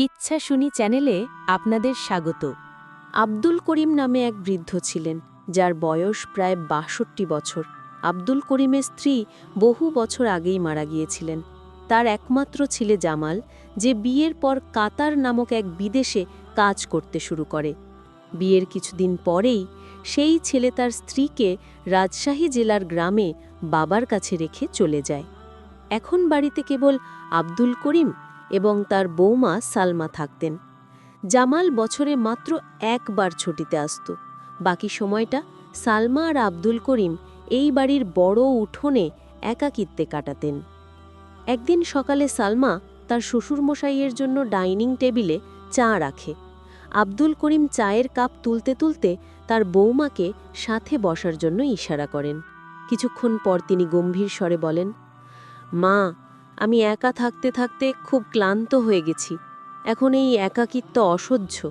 কিচ্ছা শুনি চ্যানেলে আপনাদের স্বাগত। আব্দুল করিম নামে এক বৃদ্ধ ছিলেন, যার বয়স প্রায় বাষট্টি বছর। আব্দুল করিমের স্ত্রী বহু বছর আগেই মারা গিয়েছিলেন। তার একমাত্র ছেলে জামাল, যে বিয়ের পর কাতার নামক এক বিদেশে কাজ করতে শুরু করে। বিয়ের কিছুদিন পরেই সেই ছেলে তার স্ত্রীকে রাজশাহী জেলার গ্রামে বাবার কাছে রেখে চলে যায়। এখন বাড়িতে কেবল আব্দুল করিম এবং তার বৌমা সালমা থাকতেন। জামাল বছরে মাত্র একবার ছুটিতে আসত। বাকি সময়টা সালমা আর আব্দুল করিম এই বাড়ির বড় উঠোনে একাকিত্বে কাটাতেন। একদিন সকালে সালমা তার শ্বশুরমশাইয়ের জন্য ডাইনিং টেবিলে চা রাখে। আব্দুল করিম চায়ের কাপ তুলতে তুলতে তার বৌমাকে সাথে বসার জন্য ইশারা করেন। কিছুক্ষণ পর তিনি গম্ভীর স্বরে বলেন, মা আমি একা থাকতে থাকতে খুব ক্লান্ত হয়ে গেছি। এখন এই একাকিত্ব অসহ্য।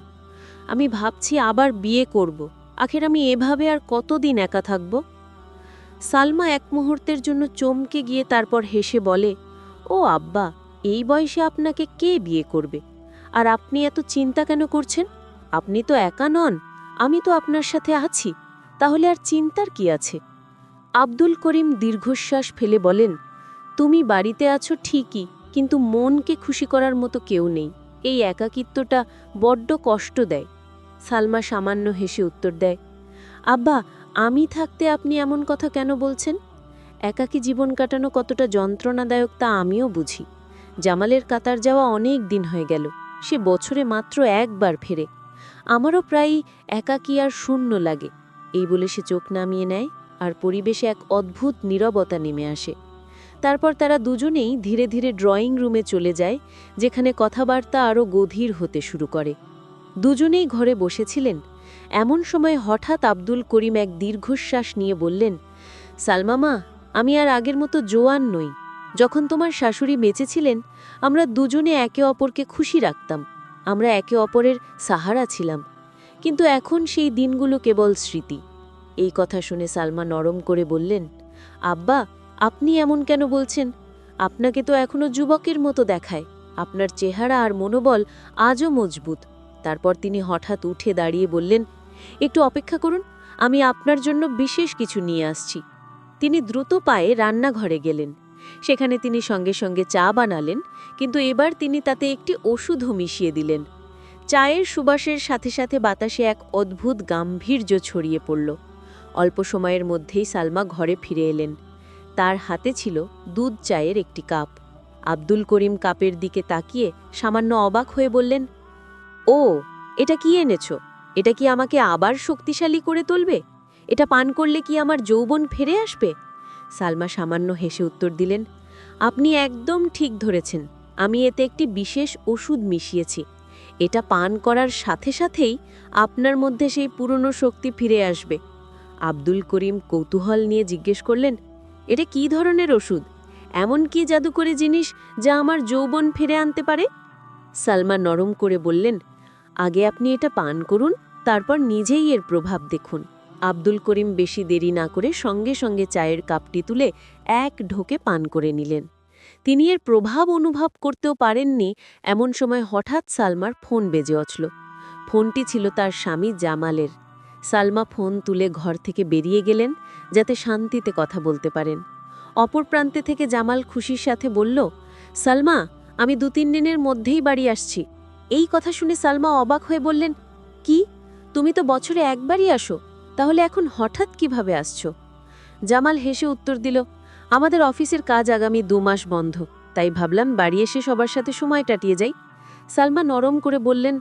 আমি ভাবছি আবার বিয়ে করব। আখের, আমি এভাবে আর কতদিন একা থাকব? সালমা এক মুহূর্তের জন্য চমকে গিয়ে তারপর হেসে বলে, ও আব্বা, এই বয়সে আপনাকে কে বিয়ে করবে? আর আপনি এত চিন্তা কেন করছেন? আপনি তো একা নন। আমি তো আপনার সাথে আছি। তাহলে আর চিন্তার কি আছে? আব্দুল করিম দীর্ঘশ্বাস ফেলে বলেন তুমি বাড়িতে আছো ঠিকই, কিন্তু মনকে খুশি করার মতো কেউ নেই। এই একাকিত্বটা বড্ড কষ্ট দেয়। সালমা সামান্য হেসে উত্তর দেয়, আব্বা, আমি থাকতে আপনি এমন কথা কেন বলছেন? একাকী জীবন কাটানো কতটা যন্ত্রণাদায়ক তা আমিও বুঝি। জামালের কাতার যাওয়া অনেক দিন হয়ে গেল, সে বছরে মাত্র একবার ফেরে। আমারও প্রায় একাকী আর শূন্য লাগে। এই বলে সে চোখ নামিয়ে নেয় আর পরিবেশে এক অদ্ভুত নীরবতা নেমে আসে। তারপর তারা দুজনেই ধীরে ধীরে ড্রয়িং রুমে চলে যায়, যেখানে কথাবার্তা আরও গভীর হতে শুরু করে। দুজনেই ঘরে বসেছিলেন। এমন সময় হঠাৎ আব্দুল করিম এক দীর্ঘশ্বাস নিয়ে বললেন সালমামা আমি আর আগের মতো জোয়ান নই। যখন তোমার শাশুড়ি বেঁচে ছিলেন আমরা দুজনে একে অপরকে খুশি রাখতাম। আমরা একে অপরের সাহারা ছিলাম। কিন্তু এখন সেই দিনগুলো কেবল স্মৃতি। এই কথা শুনে সালমা নরম করে বললেন, আব্বা আপনি এমন কেন বলছেন? আপনাকে তো এখনও যুবকের মতো দেখায়। আপনার চেহারা আর মনোবল আজও মজবুত। তারপর তিনি হঠাৎ উঠে দাঁড়িয়ে বললেন, একটু অপেক্ষা করুন, আমি আপনার জন্য বিশেষ কিছু নিয়ে আসছি। তিনি দ্রুত পায়ে রান্নাঘরে গেলেন। সেখানে তিনি সঙ্গে সঙ্গে চা বানালেন, কিন্তু এবার তিনি তাতে একটি ওষুধও মিশিয়ে দিলেন। চায়ের সুবাসের সাথে সাথে বাতাসে এক অদ্ভুত গাম্ভীর্য ছড়িয়ে পড়ল। অল্প সময়ের মধ্যেই সালমা ঘরে ফিরে এলেন। তার হাতে ছিল দুধ চায়ের একটি কাপ। আব্দুল করিম কাপের দিকে তাকিয়ে সামান্য অবাক হয়ে বললেন, ও, এটা কি এনেছ? এটা কি আমাকে আবার শক্তিশালী করে তুলবে? এটা পান করলে কি আমার যৌবন ফিরে আসবে? সালমা সামান্য হেসে উত্তর দিলেন, আপনি একদম ঠিক ধরেছেন। আমি এতে একটি বিশেষ ওষুধ মিশিয়েছি। এটা পান করার সাথে সাথেই আপনার মধ্যে সেই পুরনো শক্তি ফিরে আসবে। আব্দুল করিম কৌতূহল নিয়ে জিজ্ঞেস করলেন এটা কি ধরনের ওষুধ? এমন কি জাদুকরি জিনিস যা আমার যৌবন ফিরে আনতে পারে? সালমা নরম করে বললেন, আগে আপনি এটা পান করুন, তারপর নিজেই এর প্রভাব দেখুন। আব্দুল করিম বেশি দেরি না করে সঙ্গে সঙ্গে চায়ের কাপটি তুলে এক ঢোকে পান করে নিলেন। তিনি এর প্রভাব অনুভব করতেও পারেননি, এমন সময় হঠাৎ সালমার ফোন বেজে অচল। ফোনটি ছিল তার স্বামী জামালের। সালমা ফোন তুলে ঘর থেকে বেরিয়ে গেলেন, যাতে শান্তিতে কথা বলতে পারেন। অপর প্রান্তে থেকে জামাল খুশির সাথে বলল, সালমা, আমি দু তিন দিনের মধ্যেই বাড়ি আসছি। এই কথা শুনে সালমা অবাক হয়ে বললেন, কি? তুমি তো বছরে একবারই আসো, তাহলে এখন হঠাৎ কীভাবে আসছো? জামাল হেসে উত্তর দিল, আমাদের অফিসের কাজ আগামী দু মাস বন্ধ, তাই ভাবলাম বাড়ি এসে সবার সাথে সময় কাটিয়ে যাই। সালমা নরম করে বললেন,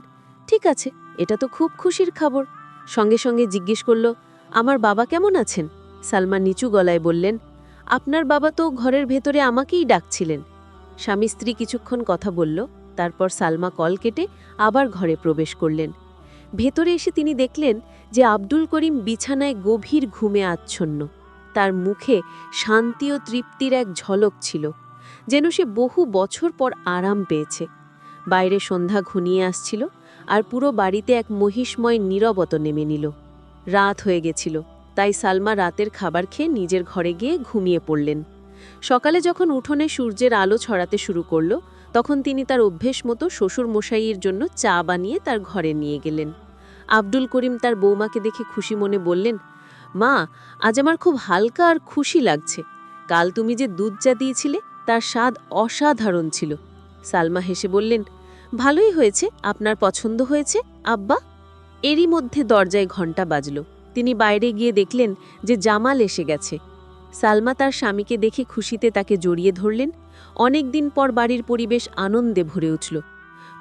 ঠিক আছে, এটা তো খুব খুশির খবর। সঙ্গে সঙ্গে জিজ্ঞেস করল, আমার বাবা কেমন আছেন? সালমা নিচু গলায় বললেন, আপনার বাবা তো ঘরের ভেতরে আমাকেই ডাকছিলেন। স্বামী স্ত্রী কিছুক্ষণ কথা বলল, তারপর সালমা কল কেটে আবার ঘরে প্রবেশ করলেন। ভেতরে এসে তিনি দেখলেন যে আব্দুল করিম বিছানায় গভীর ঘুমে আচ্ছন্ন। তার মুখে শান্তি ও তৃপ্তির এক ঝলক ছিল, যেন সে বহু বছর পর আরাম পেয়েছে। বাইরে সন্ধ্যা ঘনিয়ে আসছিল আর পুরো বাড়িতে এক মহিষময় নীরবত নেমে নিল। রাত হয়ে গেছিল, তাই সালমা রাতের খাবার খেয়ে নিজের ঘরে গিয়ে ঘুমিয়ে পড়লেন। সকালে যখন উঠোনে সূর্যের আলো ছড়াতে শুরু করল, তখন তিনি তার অভ্যেস মতো শ্বশুর মশাইয়ের জন্য চা বানিয়ে তার ঘরে নিয়ে গেলেন। আব্দুল করিম তার বৌমাকে দেখে খুশি মনে বললেন, মা, আজ আমার খুব হালকা আর খুশি লাগছে। কাল তুমি যে দুধ চা দিয়েছিলে, তার স্বাদ অসাধারণ ছিল। সালমা হেসে বললেন ভালোই হয়েছে, আপনার পছন্দ হয়েছে, আব্বা। এরই মধ্যে দরজায় ঘণ্টা বাজল। তিনি বাইরে গিয়ে দেখলেন যে জামাল এসে গেছে। সালমা তার স্বামীকে দেখে খুশিতে তাকে জড়িয়ে ধরলেন। অনেক দিন পর বাড়ির পরিবেশ আনন্দে ভরে উঠল।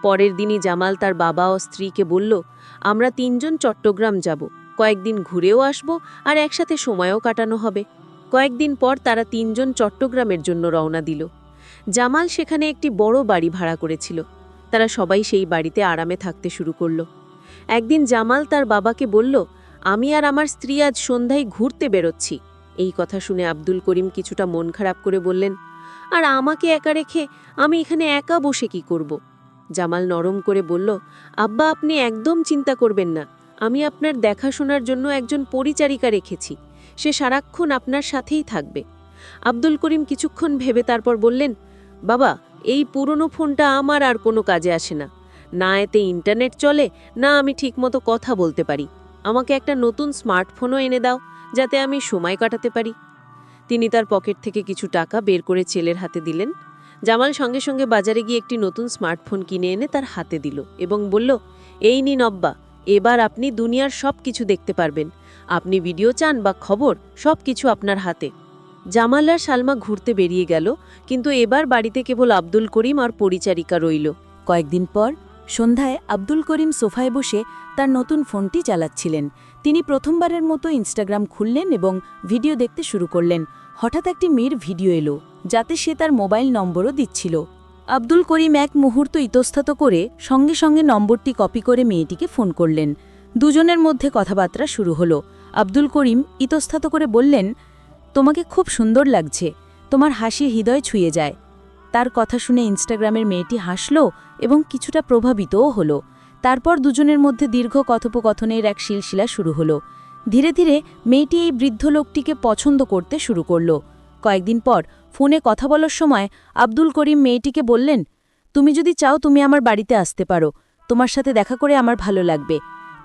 পরের দিনই জামাল তার বাবা ও স্ত্রীকে বলল, আমরা তিনজন চট্টগ্রাম যাব। কয়েকদিন ঘুরেও আসব আর একসাথে সময়ও কাটানো হবে। কয়েকদিন পর তারা তিনজন চট্টগ্রামের জন্য রওনা দিল। জামাল সেখানে একটি বড় বাড়ি ভাড়া করেছিল। তারা সবাই সেই বাড়িতে আরামে থাকতে শুরু করল। একদিন জামাল তার বাবাকে বলল, আমি আর আমার স্ত্রী আজ সন্ধ্যায় ঘুরতে বেরোচ্ছি। এই কথা শুনে আব্দুল করিম কিছুটা মন খারাপ করে বললেন, আর আমাকে একা রেখে আমি এখানে একা বসে কি করব? জামাল নরম করে বলল, আব্বা, আপনি একদম চিন্তা করবেন না। আমি আপনার দেখাশোনার জন্য একজন পরিচারিকা রেখেছি। সে সারাক্ষণ আপনার সাথেই থাকবে। আব্দুল করিম কিছুক্ষণ ভেবে তারপর বললেন, বাবা এই পুরনো ফোনটা আমার আর কোনো কাজে আসে না। না এতে ইন্টারনেট চলে, না আমি ঠিকমতো কথা বলতে পারি। আমাকে একটা নতুন স্মার্টফোনও এনে দাও, যাতে আমি সময় কাটাতে পারি। তিনি তার পকেট থেকে কিছু টাকা বের করে ছেলের হাতে দিলেন। জামাল সঙ্গে সঙ্গে বাজারে গিয়ে একটি নতুন স্মার্টফোন কিনে এনে তার হাতে দিল এবং বলল, এই নিন অব্বা, এবার আপনি দুনিয়ার সব কিছু দেখতে পারবেন। আপনি ভিডিও চান বা খবর সব কিছু আপনার হাতে। জামাল আর সালমা ঘুরতে বেরিয়ে গেল, কিন্তু এবার বাড়িতে কেবল আব্দুল করিম আর পরিচারিকা রইল। কয়েকদিন পর সন্ধ্যায় আব্দুল করিম সোফায় বসে তার নতুন ফোনটি চালাচ্ছিলেন। তিনি প্রথমবারের মতো ইনস্টাগ্রাম খুললেন এবং ভিডিও দেখতে শুরু করলেন। হঠাৎ একটি মেয়ের ভিডিও এলো, যাতে সে তার মোবাইল নম্বরও দিচ্ছিল। আব্দুল করিম এক মুহূর্ত ইতস্তত করে সঙ্গে সঙ্গে নম্বরটি কপি করে মেয়েটিকে ফোন করলেন। দুজনের মধ্যে কথাবার্তা শুরু হলো। আব্দুল করিম ইতস্তত করে বললেন তোমাকে খুব সুন্দর লাগছে। তোমার হাসি হৃদয় ছুঁয়ে যায়। তার কথা শুনে ইনস্টাগ্রামের মেয়েটি হাসল এবং কিছুটা প্রভাবিতও হল। তারপর দুজনের মধ্যে দীর্ঘ কথোপকথনের এক শিলশিলা শুরু হলো। ধীরে ধীরে মেয়েটি এই বৃদ্ধ লোকটিকে পছন্দ করতে শুরু করল। কয়েকদিন পর ফোনে কথা বলার সময় আব্দুল করিম মেয়েটিকে বললেন, তুমি যদি চাও তুমি আমার বাড়িতে আসতে পারো। তোমার সাথে দেখা করে আমার ভালো লাগবে।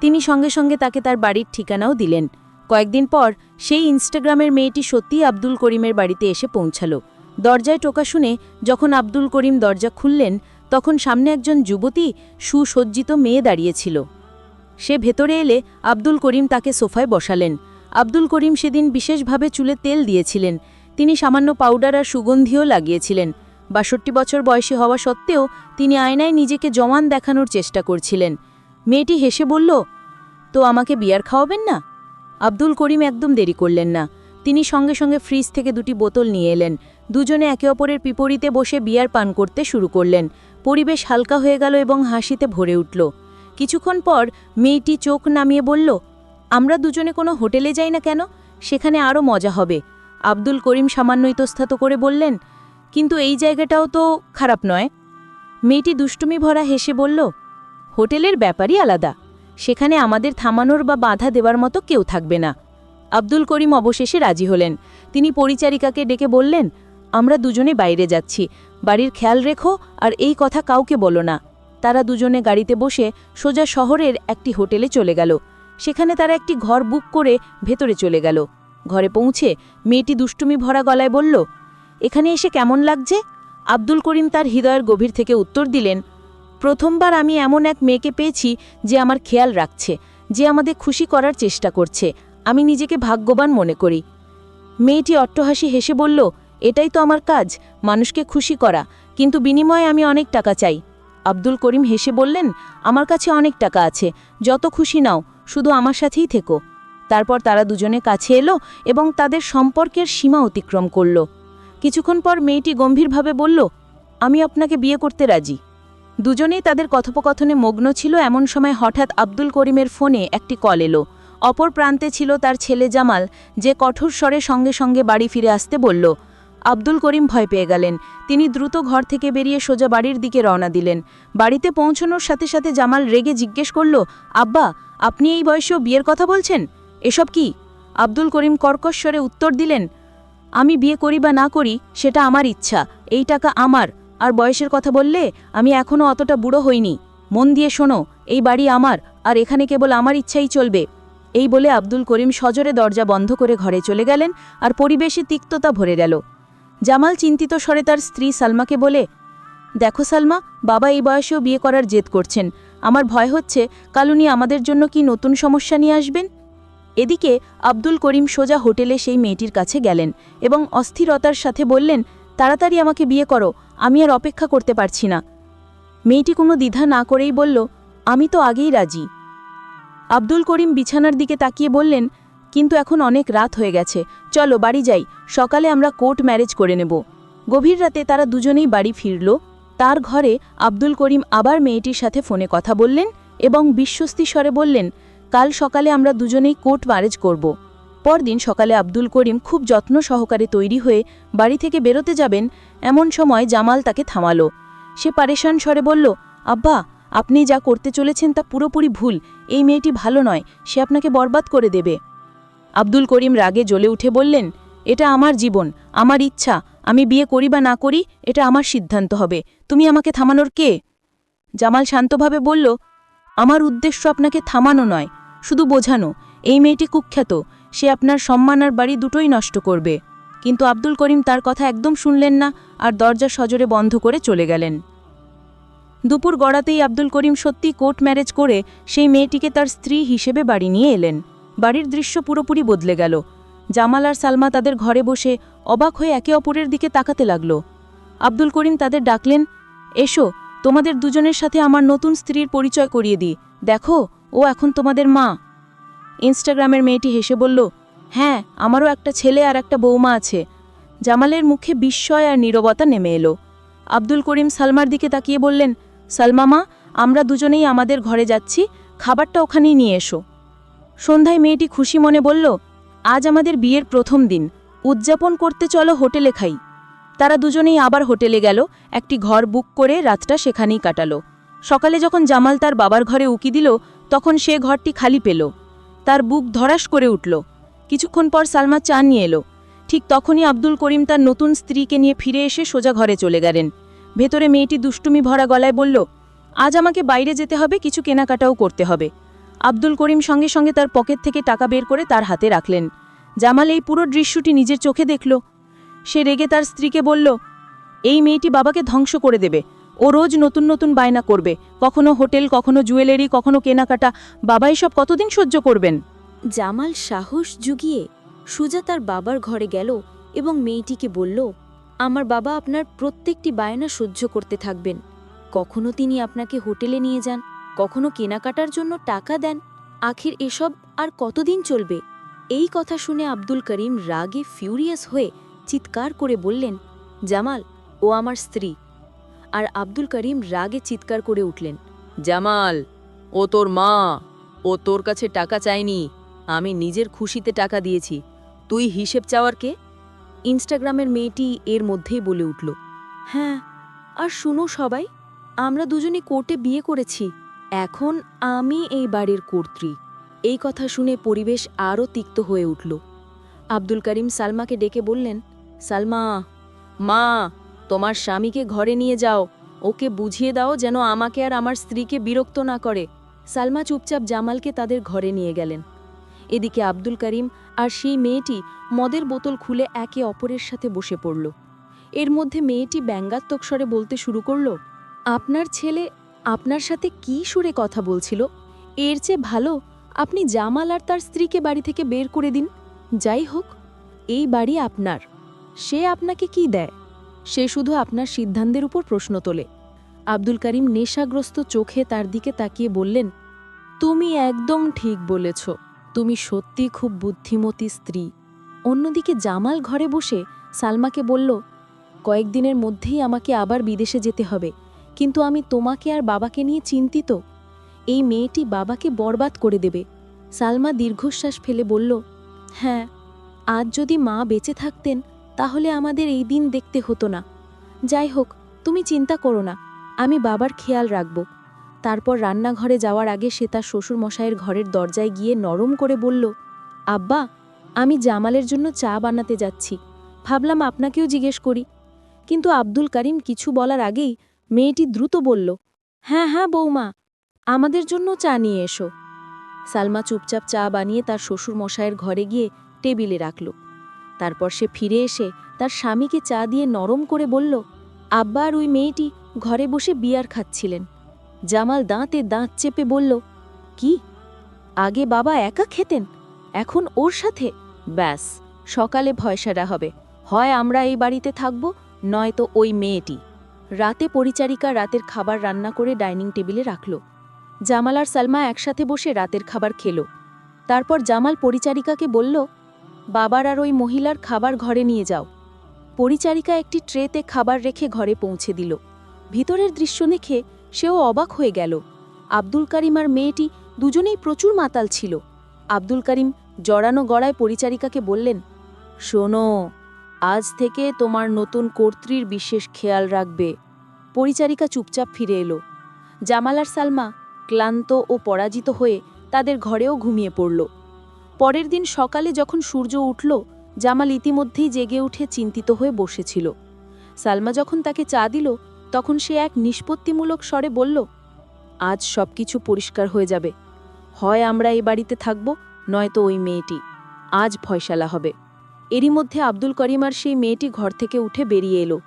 তিনি সঙ্গে সঙ্গে তাকে তার বাড়ির ঠিকানাও দিলেন। কয়েকদিন পর সেই ইনস্টাগ্রামের মেয়েটি সত্যিই আব্দুল করিমের বাড়িতে এসে পৌঁছালো। দরজায় টোকা শুনে যখন আব্দুল করিম দরজা খুললেন, তখন সামনে একজন যুবতী সুসজ্জিত মেয়ে দাঁড়িয়েছিল। সে ভেতরে এলে আব্দুল করিম তাকে সোফায় বসালেন। আব্দুল করিম সেদিন বিশেষভাবে চুলে তেল দিয়েছিলেন। তিনি সামান্য পাউডার আর সুগন্ধিও লাগিয়েছিলেন। বাষট্টি বছর বয়সী হওয়া সত্ত্বেও তিনি আয়নায় নিজেকে জওয়ান দেখানোর চেষ্টা করছিলেন। মেয়েটি হেসে বলল, তো আমাকে বিয়ার খাওয়াবেন না? আব্দুল করিম একদম দেরি করলেন না। তিনি সঙ্গে সঙ্গে ফ্রিজ থেকে দুটি বোতল নিয়ে এলেন। দুজনে একে অপরের বিপরীতে বসে বিয়ার পান করতে শুরু করলেন। পরিবেশ হালকা হয়ে গেল এবং হাসিতে ভরে উঠল। কিছুক্ষণ পর মেয়েটি চোখ নামিয়ে বলল, আমরা দুজনে কোনো হোটেলে যাই না কেন? সেখানে আরও মজা হবে। আব্দুল করিম সামান্য ইতস্তত করে বললেন, কিন্তু এই জায়গাটাও তো খারাপ নয়। মেয়েটি দুষ্টুমি ভরা হেসে বলল, হোটেলের ব্যাপারই আলাদা। সেখানে আমাদের থামানোর বা বাধা দেওয়ার মতো কেউ থাকবে না। আব্দুল করিম অবশেষে রাজি হলেন। তিনি পরিচারিকাকে ডেকে বললেন, আমরা দুজনে বাইরে যাচ্ছি। বাড়ির খেয়াল রেখো আর এই কথা কাউকে বলো না। তারা দুজনে গাড়িতে বসে সোজা শহরের একটি হোটেলে চলে গেল। সেখানে তারা একটি ঘর বুক করে ভেতরে চলে গেল। ঘরে পৌঁছে মেয়েটি দুষ্টুমি ভরা গলায় বলল, এখানে এসে কেমন লাগছে? আব্দুল করিম তার হৃদয়ের গভীর থেকে উত্তর দিলেন প্রথমবার আমি এমন এক মেয়েকে পেয়েছি যে আমার খেয়াল রাখছে, যে আমাদের খুশি করার চেষ্টা করছে। আমি নিজেকে ভাগ্যবান মনে করি। মেয়েটি অট্টহাসি হেসে বলল, এটাই তো আমার কাজ, মানুষকে খুশি করা। কিন্তু বিনিময়ে আমি অনেক টাকা চাই। আব্দুল করিম হেসে বললেন, আমার কাছে অনেক টাকা আছে, যত খুশি নাও, শুধু আমার সাথেই থেকো। তারপর তারা দুজনে কাছে এলো এবং তাদের সম্পর্কের সীমা অতিক্রম করল। কিছুক্ষণ পর মেয়েটি গম্ভীরভাবে বলল, আমি আপনাকে বিয়ে করতে রাজি। দুজনেই তাদের কথোপকথনে মগ্ন ছিল। এমন সময় হঠাৎ আব্দুল করিমের ফোনে একটি কল এলো। অপর প্রান্তে ছিল তার ছেলে জামাল, যে কঠোর স্বরে সঙ্গে সঙ্গে বাড়ি ফিরে আসতে বলল, আব্দুল করিম ভয় পেয়ে গেলেন। তিনি দ্রুত ঘর থেকে বেরিয়ে সোজা বাড়ির দিকে রওনা দিলেন। বাড়িতে পৌঁছানোর সাথে সাথে জামাল রেগে জিজ্ঞেস করল, আব্বা, আপনি এই বয়সেও বিয়ের কথা বলছেন? এসব কি? আব্দুল করিম কর্কশ্বরে উত্তর দিলেন, আমি বিয়ে করি বা না করি, সেটা আমার ইচ্ছা। এই টাকা আমার। আর বয়সের কথা বললে আমি এখনও অতটা বুড়ো হইনি। মন দিয়ে শোনো, এই বাড়ি আমার, আর এখানে কেবল আমার ইচ্ছাই চলবে। এই বলে আব্দুল করিম সজরে দরজা বন্ধ করে ঘরে চলে গেলেন আর পরিবেশে তিক্ততা ভরে গেল। জামাল চিন্তিত স্বরে তার স্ত্রী সালমাকে বলে, দেখো সালমা, বাবা এই বয়সেও বিয়ে করার জেদ করছেন। আমার ভয় হচ্ছে কাল উনি আমাদের জন্য কি নতুন সমস্যা নিয়ে আসবেন? এদিকে আব্দুল করিম সোজা হোটেলে সেই মেয়েটির কাছে গেলেন এবং অস্থিরতার সাথে বললেন তাড়াতাড়ি আমাকে বিয়ে করো, আমি আর অপেক্ষা করতে পারছি না। মেয়েটি কোনো দ্বিধা না করেই বলল, আমি তো আগেই রাজি। আব্দুল করিম বিছানার দিকে তাকিয়ে বললেন, কিন্তু এখন অনেক রাত হয়ে গেছে, চলো বাড়ি যাই, সকালে আমরা কোর্ট ম্যারেজ করে নেব। গভীর রাতে তারা দুজনেই বাড়ি ফিরল। তার ঘরে আব্দুল করিম আবার মেয়েটির সাথে ফোনে কথা বললেন এবং বিশ্বস্তি স্বরে বললেন, কাল সকালে আমরা দুজনেই কোর্ট ম্যারেজ করব। পরদিন সকালে আব্দুল করিম খুব যত্ন সহকারে তৈরি হয়ে বাড়ি থেকে বেরোতে যাবেন, এমন সময় জামাল তাকে থামালো। সে পারেশান স্বরে বলল, আব্বা, আপনি যা করতে চলেছেন তা পুরোপুরি ভুল, এই মেয়েটি ভালো নয়, সে আপনাকে বরবাদ করে দেবে। আব্দুল করিম রাগে জ্বলে উঠে বললেন, এটা আমার জীবন, আমার ইচ্ছা, আমি বিয়ে করি বা না করি, এটা আমার সিদ্ধান্ত হবে, তুমি আমাকে থামানোর কে? জামাল শান্তভাবে বলল, আমার উদ্দেশ্য আপনাকে থামানো নয়, শুধু বোঝানো, এই মেয়েটি কুখ্যাত সে আপনার সম্মান আর বাড়ি দুটোই নষ্ট করবে। কিন্তু আব্দুল করিম তার কথা একদম শুনলেন না আর দরজা সজোরে বন্ধ করে চলে গেলেন। দুপুর গড়াতেই আব্দুল করিম সত্যি কোর্ট ম্যারেজ করে সেই মেয়েটিকে তার স্ত্রী হিসেবে বাড়ি নিয়ে এলেন। বাড়ির দৃশ্য পুরোপুরি বদলে গেল। জামাল আর সালমা তাদের ঘরে বসে অবাক হয়ে একে অপরের দিকে তাকাতে লাগল। আব্দুল করিম তাদের ডাকলেন, এসো, তোমাদের দুজনের সাথে আমার নতুন স্ত্রীর পরিচয় করিয়ে দিই। দেখো, ও এখন তোমাদের মা। ইনস্টাগ্রামের মেয়েটি হেসে বলল হ্যাঁ আমারও একটা ছেলে আর একটা বৌমা আছে। জামালের মুখে বিস্ময় আর নীরবতা নেমে এলো। আব্দুল করিম সালমার দিকে তাকিয়ে বললেন, সালমা মা, আমরা দুজনেই আমাদের ঘরে যাচ্ছি, খাবারটা ওখানেই নিয়ে এসো। সন্ধ্যায় মেয়েটি খুশি মনে বলল, আজ আমাদের বিয়ের প্রথম দিন, উদযাপন করতে চলো হোটেলে খাই। তারা দুজনেই আবার হোটেলে গেল, একটি ঘর বুক করে রাতটা সেখানেই কাটালো। সকালে যখন জামাল তার বাবার ঘরে উকি দিল, তখন সে ঘরটি খালি পেল। তার বুক ধরাস করে উঠল। কিছুক্ষণ পর সালমা চা নিয়ে এলো। ঠিক তখনই আব্দুল করিম তার নতুন স্ত্রীকে নিয়ে ফিরে এসে সোজা ঘরে চলে গেলেন। ভেতরে মেয়েটি দুষ্টুমি ভরা গলায় বলল, আজ আমাকে বাইরে যেতে হবে, কিছু কেনাকাটাও করতে হবে। আব্দুল করিম সঙ্গে সঙ্গে তার পকেট থেকে টাকা বের করে তার হাতে রাখলেন। জামাল এই পুরো দৃশ্যটি নিজের চোখে দেখল। সে রেগে তার স্ত্রীকে বলল, এই মেয়েটি বাবাকে ধ্বংস করে দেবে। ও রোজ নতুন নতুন বায়না করবে। কখনো হোটেল, কখনো জুয়েলারি, কখনো কেনাকাটা। বাবা এসব কতদিন সহ্য করবেন? জামাল সাহস জুগিয়ে সুজা তার বাবার ঘরে গেল এবং মেয়েটিকে বলল, আমার বাবা আপনার প্রত্যেকটি বায়না সহ্য করতে থাকবেন। কখনো তিনি আপনাকে হোটেলে নিয়ে যান, কখনো কেনাকাটার জন্য টাকা দেন। আখির এসব আর কতদিন চলবে? এই কথা শুনে আব্দুল করিম রাগে ফিউরিয়াস হয়ে চিৎকার করে বললেন, জামাল, ও আমার স্ত্রী। আর আব্দুল করিম রাগে চিৎকার করে উঠলেন, জামাল, ও তোর মা, ও তোর কাছে টাকা চায়নি আমি নিজের খুশিতে টাকা দিয়েছি, তুই হিসেব চাওয়ার কে? ইনস্টাগ্রামের মেয়েটি এর মধ্যেই বলে উঠল হ্যাঁ আর শুনো সবাই, আমরা দুজনে কোর্টে বিয়ে করেছি, এখন আমি এই বাড়ির কর্ত্রী। এই কথা শুনে পরিবেশ আরও তিক্ত হয়ে উঠল। আব্দুল করিম সালমাকে ডেকে বললেন, সালমা, মা তোমার স্বামীকে ঘরে নিয়ে যাও, ওকে বুঝিয়ে দাও যেন আমাকে আর আমার স্ত্রীকে বিরক্ত না করে। সালমা চুপচাপ জামালকে তাদের ঘরে নিয়ে গেলেন। এদিকে আব্দুল করিম আর সেই মেয়েটি মদের বোতল খুলে একে অপরের সাথে বসে পড়ল। এর মধ্যে মেয়েটি ব্যঙ্গাত্মক স্বরে বলতে শুরু করল, আপনার ছেলে আপনার সাথে কি সুরে কথা বলছিল? এর চেয়ে ভালো, আপনি জামাল আর তার স্ত্রীকে বাড়ি থেকে বের করে দিন। যাই হোক, এই বাড়ি আপনার। সে আপনাকে কি দেয়? সে শুধু আপনার সিদ্ধান্তের উপর প্রশ্ন তোলে। আব্দুল করিম নেশাগ্রস্ত চোখে তার দিকে তাকিয়ে বললেন, তুমি একদম ঠিক বলেছ। তুমি সত্যি খুব বুদ্ধিমতী স্ত্রী। অন্যদিকে জামাল ঘরে বসে সালমাকে বলল, কয়েকদিনের মধ্যেই আমাকে আবার বিদেশে যেতে হবে, কিন্তু আমি তোমাকে আর বাবাকে নিয়ে চিন্তিত। এই মেয়েটি বাবাকে বরবাদ করে দেবে। সালমা দীর্ঘশ্বাস ফেলে বলল হ্যাঁ আজ যদি মা বেঁচে থাকতেন তাহলে আমাদের এই দিন দেখতে হতো না। যাই হোক, তুমি চিন্তা করো না, আমি বাবার খেয়াল রাখব। তারপর রান্নাঘরে যাওয়ার আগে সে তার শ্বশুর মশাইয়ের ঘরের দরজায় গিয়ে নরম করে বলল, আব্বা, আমি জামালের জন্য চা বানাতে যাচ্ছি। ভাবলাম আপনাকেও জিজ্ঞেস করি। কিন্তু আব্দুল করিম কিছু বলার আগেই মেয়েটি দ্রুত বলল হ্যাঁ হ্যাঁ বৌমা, আমাদের জন্য চা নিয়ে এসো। সালমা চুপচাপ চা বানিয়ে তার শ্বশুর মশায়ের ঘরে গিয়ে টেবিলে রাখল। তারপর সে ফিরে এসে তার স্বামীকে চা দিয়ে নরম করে বলল, আব্বা আর ওই মেয়েটি ঘরে বসে বিয়ার খাচ্ছিলেন। জামাল দাঁতে দাঁত চেপে বলল, কি? আগে বাবা একা খেতেন? এখন ওর সাথে? ব্যাস, সকালে ভয়সারা হবে। হয় আমরা এই বাড়িতে থাকব, নয়তো ওই মেয়েটি। রাতে পরিচারিকা রাতের খাবার রান্না করে ডাইনিং টেবিলে রাখল। জামাল আর সালমা একসাথে বসে রাতের খাবার খেল। তারপর জামাল পরিচারিকাকে বলল বাবার আর ওই মহিলার খাবার ঘরে নিয়ে যাও। পরিচারিকা একটি ট্রেতে খাবার রেখে ঘরে পৌঁছে দিল। ভিতরের দৃশ্য দেখে সেও অবাক হয়ে গেল। আব্দুল করিম আর মেয়েটি দুজনেই প্রচুর মাতাল ছিল। আব্দুল করিম জড়ানো গড়ায় পরিচারিকাকে বললেন, শোনো, আজ থেকে তোমার নতুন কর্ত্রীর বিশেষ খেয়াল রাখবে। পরিচারিকা চুপচাপ ফিরে এলো। জামাল আর সালমা ক্লান্ত ও পরাজিত হয়ে তাদের ঘরেও ঘুমিয়ে পড়ল। পরের দিন সকালে যখন সূর্য উঠল, জামাল ইতিমধ্যেই জেগে উঠে চিন্তিত হয়ে বসেছিল। সালমা যখন তাকে চা দিল, তখন সে এক নিষ্পত্তিমূলক স্বরে বলল, আজ সবকিছু পরিষ্কার হয়ে যাবে। হয় আমরা এই বাড়িতে থাকব, নয়তো ওই মেয়েটি। আজ ফয়সালা হবে। এরই মধ্যে আব্দুল করিম আর সেই মেয়েটি ঘর থেকে উঠে বেরিয়ে এলো।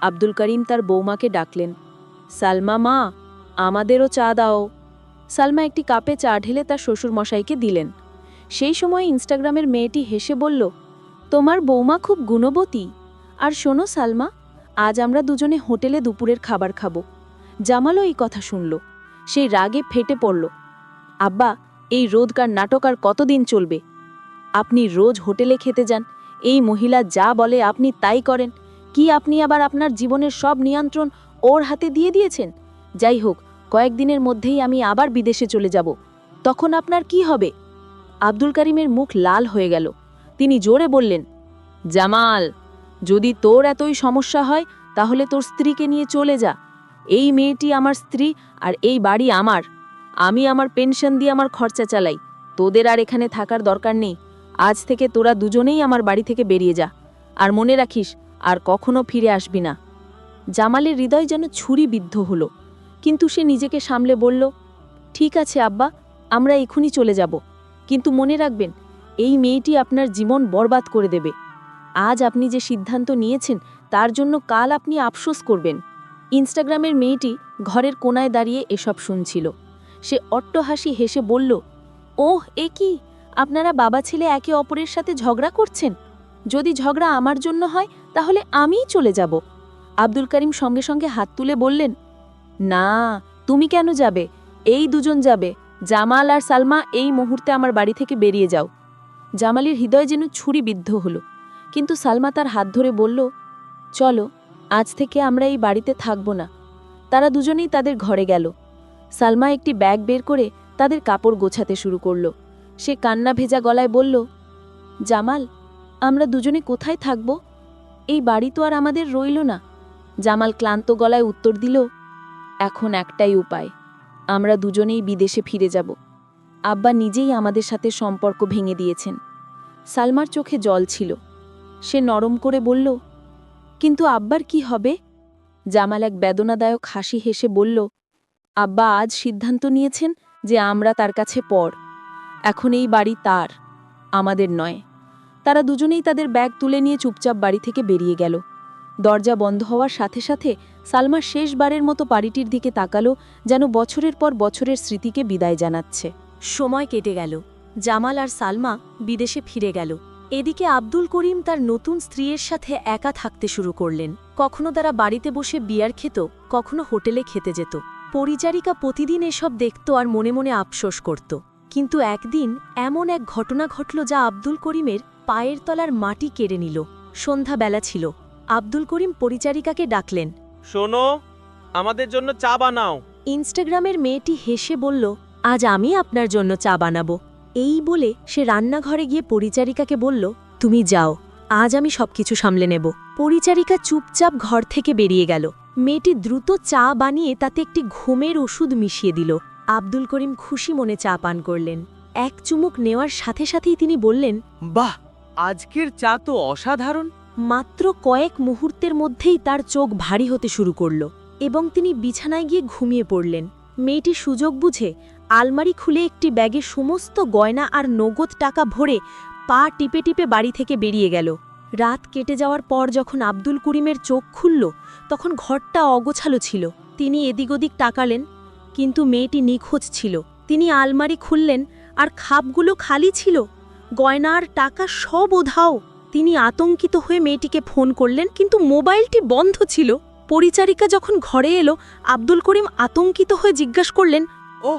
আব্দুল করিম তার বৌমাকে ডাকলেন, সালমা মা, আমাদেরও চা দাও। সালমা একটি কাপে চা ঢেলে তার শ্বশুরমশাইকে দিলেন। সেই সময় ইনস্টাগ্রামের মেয়েটি হেসে বলল, তোমার বৌমা খুব গুণবতী। আর শোনো সালমা, আজ আমরা দুজনে হোটেলে দুপুরের খাবার খাব। জামালও এই কথা শুনল। সেই রাগে ফেটে পড়ল, আব্বা, এই রোদকার নাটক আর কতদিন চলবে? আপনি রোজ হোটেলে খেতে যান, এই মহিলা যা বলে আপনি তাই করেন। কি আপনি আবার আপনার জীবনের সব নিয়ন্ত্রণ ওর হাতে দিয়ে দিয়েছেন? যাই হোক, কয়েকদিনের মধ্যেই আমি আবার বিদেশে চলে যাব। তখন আপনার কি হবে? আব্দুল করিমের মুখ লাল হয়ে গেল। তিনি জোরে বললেন, জামাল, যদি তোর এতই সমস্যা হয়, তাহলে তোর স্ত্রীকে নিয়ে চলে যা। এই মেয়েটি আমার স্ত্রী আর এই বাড়ি আমার। আমি আমার পেনশন দিয়ে আমার খরচা চালাই। তোদের আর এখানে থাকার দরকার নেই। আজ থেকে তোরা দুজনেই আমার বাড়ি থেকে বেরিয়ে যা। আর মনে রাখিস, আর কখনো ফিরে আসবি না। জামালের হৃদয় যেন ছুরি বিদ্ধ হলো। কিন্তু সে নিজেকে সামলে বলল, ঠিক আছে আব্বা, আমরা এখুনি চলে যাব। কিন্তু মনে রাখবেন, এই মেয়েটি আপনার জীবন বরবাদ করে দেবে। আজ আপনি যে সিদ্ধান্ত নিয়েছেন, তার জন্য কাল আপনি আফসোস করবেন। ইনস্টাগ্রামের মেয়েটি ঘরের কোনায় দাঁড়িয়ে এসব শুনছিল। সে অট্টহাসি হেসে বলল, ওহ, এ কি? আপনারা বাবা ছেলে একে অপরের সাথে ঝগড়া করছেন? যদি ঝগড়া আমার জন্য হয়, তাহলে আমিই চলে যাব। আব্দুল করিম সঙ্গে সঙ্গে হাত তুলে বললেন, না, তুমি কেন যাবে? এই দুজন যাবে। জামাল আর সালমা এই মুহূর্তে আমার বাড়ি থেকে বেরিয়ে যাও। জামালের হৃদয় যেন ছুরি বিদ্ধ হলো। কিন্তু সালমা তার হাত ধরে বলল, চলো, আজ থেকে আমরা এই বাড়িতে থাকব না। তারা দুজনেই তাদের ঘরে গেল। সালমা একটি ব্যাগ বের করে তাদের কাপড় গোছাতে শুরু করল। সে কান্না ভেজা গলায় বলল, জামাল, আমরা দুজনে কোথায় থাকব? এই বাড়ি তো আর আমাদের রইল না। জামাল ক্লান্ত গলায় উত্তর দিল, এখন একটাই উপায়। আমরা দুজনেই বিদেশে ফিরে যাব। আব্বা নিজেই আমাদের সাথে সম্পর্ক ভেঙে দিয়েছেন। সালমার চোখে জল ছিল। সে নরম করে বলল, কিন্তু আব্বার কি হবে? জামাল এক বেদনাদায়ক হাসি হেসে বলল, আব্বা আজ সিদ্ধান্ত নিয়েছেন যে আমরা তার কাছে পর। এখন এই বাড়ি তার, আমাদের নয়। তারা দুজনেই তাদের ব্যাগ তুলে নিয়ে চুপচাপ বাড়ি থেকে বেরিয়ে গেল। দরজা বন্ধ হওয়ার সাথে সাথে সালমা শেষবারের মতো বাড়িটির দিকে তাকালো, যেন বছরের পর বছরের স্মৃতিকে বিদায় জানাচ্ছে। সময় কেটে গেল। জামাল আর সালমা বিদেশে ফিরে গেল। এদিকে আব্দুল করিম তার নতুন স্ত্রীর সাথে একা থাকতে শুরু করলেন। কখনো তারা বাড়িতে বসে বিয়ার খেত, কখনো হোটেলে খেতে যেত। পরিচারিকা প্রতিদিন এসব দেখত আর মনে মনে আফসোস করত। কিন্তু একদিন এমন এক ঘটনা ঘটল যা আব্দুল করিমের পায়ের তলার মাটি কেড়ে নিল। সন্ধ্যাবেলা ছিল। আব্দুল করিম পরিচারিকাকে ডাকলেন শোনো আমাদের জন্য চা বানাও। ইনস্টাগ্রামের মেয়েটি হেসে বলল আজ আমি আপনার জন্য চা বানাবো। এই বলে সে রান্নাঘরে গিয়ে পরিচারিকাকে বলল তুমি যাও আজ আমি সবকিছু সামলে নেব। পরিচারিকা চুপচাপ ঘর থেকে বেরিয়ে গেল। মেয়েটি দ্রুত চা বানিয়ে তাতে একটি ঘুমের ওষুধ মিশিয়ে দিল। আব্দুল করিম খুশি মনে চা পান করলেন। এক চুমুক নেওয়ার সাথে সাথেই তিনি বললেন বাহ আজকের চা তো অসাধারণ। মাত্র কয়েক মুহূর্তের মধ্যেই তার চোখ ভারী হতে শুরু করল এবং তিনি বিছানায় গিয়ে ঘুমিয়ে পড়লেন। মেয়েটি সুযোগ বুঝে আলমারি খুলে একটি ব্যাগে সমস্ত গয়না আর নগদ টাকা ভরে পা টিপে টিপে বাড়ি থেকে বেরিয়ে গেল। রাত কেটে যাওয়ার পর যখন আব্দুল করিমের চোখ খুলল, তখন ঘরটা অগোছালো ছিল। তিনি এদিক ওদিক তাকালেন, কিন্তু মেয়েটি নিখোঁজ ছিল। তিনি আলমারি খুললেন আর খাপগুলো খালি ছিল। গয়না আর টাকা সব ওধাও। তিনি আতঙ্কিত হয়ে মেয়েটিকে ফোন করলেন কিন্তু মোবাইলটি বন্ধ ছিল। পরিচারিকা যখন ঘরে এলো আব্দুল করিম আতঙ্কিত হয়ে জিজ্ঞাসা করলেন ও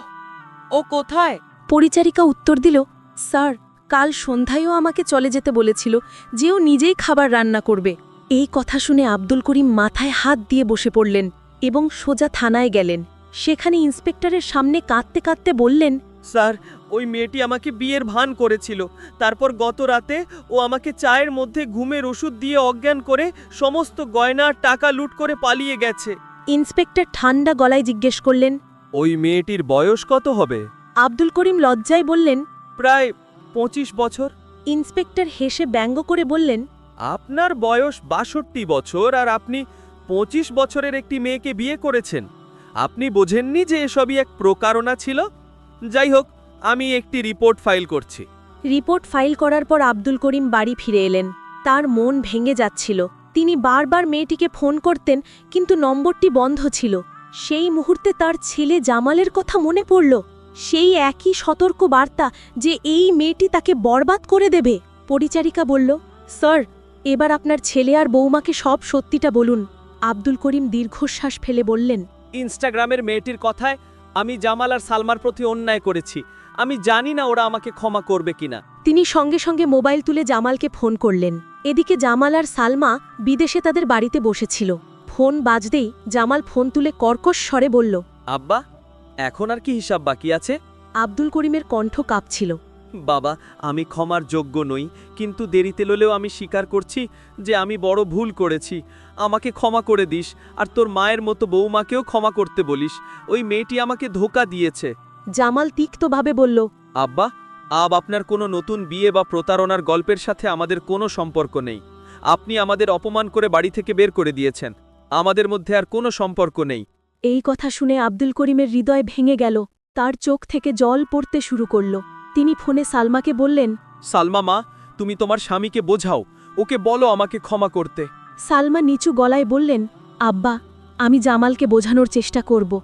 ও কোথায়? পরিচারিকা উত্তর দিল স্যার কাল সন্ধ্যায়ও আমাকে চলে যেতে বলেছিল যে ও নিজেই খাবার রান্না করবে। এই কথা শুনে আব্দুল করিম মাথায় হাত দিয়ে বসে পড়লেন এবং সোজা থানায় গেলেন। সেখানে ইন্সপেক্টরের সামনে কাঁদতে কাঁদতে বললেন স্যার ওই মেয়েটি আমাকে বিয়ের ভান করেছিল। তারপর গত রাতে ও আমাকে চায়ের মধ্যে ঘুমের ওষুধ দিয়ে অজ্ঞান করে সমস্ত গয়না আর টাকা লুট করে পালিয়ে গেছে। ইন্সপেক্টর ঠান্ডা গলায় জিজ্ঞেস করলেন ওই মেয়েটির বয়স কত হবে? আব্দুল করিম লজ্জায় বললেন প্রায় পঁচিশ বছর। ইন্সপেক্টর হেসে ব্যঙ্গ করে বললেন আপনার বয়স বাষট্টি বছর আর আপনি পঁচিশ বছরের একটি মেয়েকে বিয়ে করেছেন। আপনি বোঝেননি যে এসবই এক প্রকারণা ছিল? যাই হোক আমি একটি রিপোর্ট ফাইল করছি। রিপোর্ট ফাইল করার পর আব্দুল করিম বাড়ি ফিরে এলেন। তার মন ভেঙে যাচ্ছিল। তিনি বারবার মেয়েটিকে ফোন করতেন কিন্তু নম্বরটি বন্ধ ছিল। সেই মুহূর্তে তার ছেলে জামালের কথা মনে পড়ল। সেই একই সতর্ক বার্তা যে এই মেয়েটি তাকে বরবাদ করে দেবে। পরিচারিকা বলল স্যার এবার আপনার ছেলে আর বৌমাকে সব সত্যিটা বলুন। আব্দুল করিম দীর্ঘশ্বাস ফেলে বললেন ইনস্টাগ্রামের মেয়েটির কথায় আমি জামাল আর সালমার প্রতি অন্যায় করেছি। আমি জানি না ওরা আমাকে ক্ষমা করবে কিনা। তিনি সঙ্গে সঙ্গে মোবাইল তুলে জামালকে ফোন করলেন। এদিকে জামাল আর সালমা বিদেশে তাদের বাড়িতে বসেছিল। ফোন বাজতেই জামাল ফোন তুলে কর্কশ স্বরে বলল আব্বা এখন আর কি হিসাব বাকি আছে? আব্দুল করিমের কণ্ঠ কাঁপছিল। বাবা আমি ক্ষমার যোগ্য নই কিন্তু দেরিতে ললেও আমি স্বীকার করছি যে আমি বড় ভুল করেছি। আমাকে ক্ষমা করে দিস আর তোর মায়ের মতো বৌমাকেও ক্ষমা করতে বলিস। ওই মেয়েটি আমাকে ধোকা দিয়েছে। জামাল তিক্তভাবে বলল আব্বা আব আপনার কোনো নতুন বিয়ে বা প্রতারণার গল্পের সাথে আমাদের কোনো সম্পর্ক নেই। আপনি আমাদের অপমান করে বাড়ি থেকে বের করে দিয়েছেন। আমাদের মধ্যে আর কোনো সম্পর্ক নেই। এই কথা শুনে আব্দুল করিমের হৃদয় ভেঙে গেল। তার চোখ থেকে জল পড়তে শুরু করল। তিনি ফোনে সালমাকে বললেন সালমা মা তুমি তোমার স্বামীকে বোঝাও। ওকে বলো আমাকে ক্ষমা করতে। সালমা নিচু গলায় বললেন আব্বা আমি জামালকে বোঝানোর চেষ্টা করব।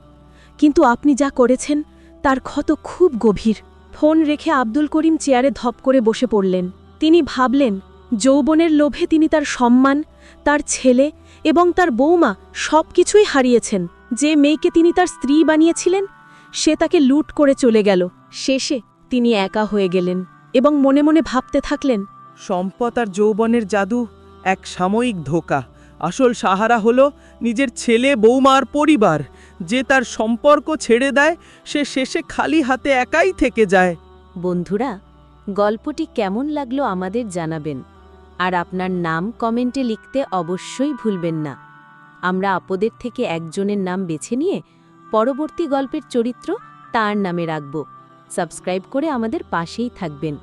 কিন্তু আপনি যা করেছেন তার ক্ষত খুব গভীর। ফোন রেখে আব্দুল করিম চেয়ারে ধপ করে বসে পড়লেন। তিনি ভাবলেন, যৌবনের লোভে তিনি তার সম্মান, তার ছেলে এবং তার বৌমা সব কিছুই হারিয়েছেন। যে মেয়েকে তিনি তার স্ত্রী বানিয়েছিলেন, সে তাকে লুট করে চলে গেল। শেষে তিনি একা হয়ে গেলেন এবং মনে মনে ভাবতে থাকলেন, সম্পদ আর যৌবনের জাদু এক সাময়িক ধোকা। আসল সাহারা হলো নিজের ছেলে বৌমা আর পরিবার। যে তার সম্পর্ক ছেড়ে দেয়, সে শেষে খালি হাতে একাই থেকে যায়। বন্ধুরা, গল্পটি কেমন লাগল আমাদের জানাবেন, আর আপনার নাম কমেন্টে লিখতে অবশ্যই ভুলবেন না। আমরা আপদের থেকে একজনের নাম বেছে নিয়ে পরবর্তী গল্পের চরিত্র তার নামে রাখব। সাবস্ক্রাইব করে আমাদের পাশেই থাকবেন।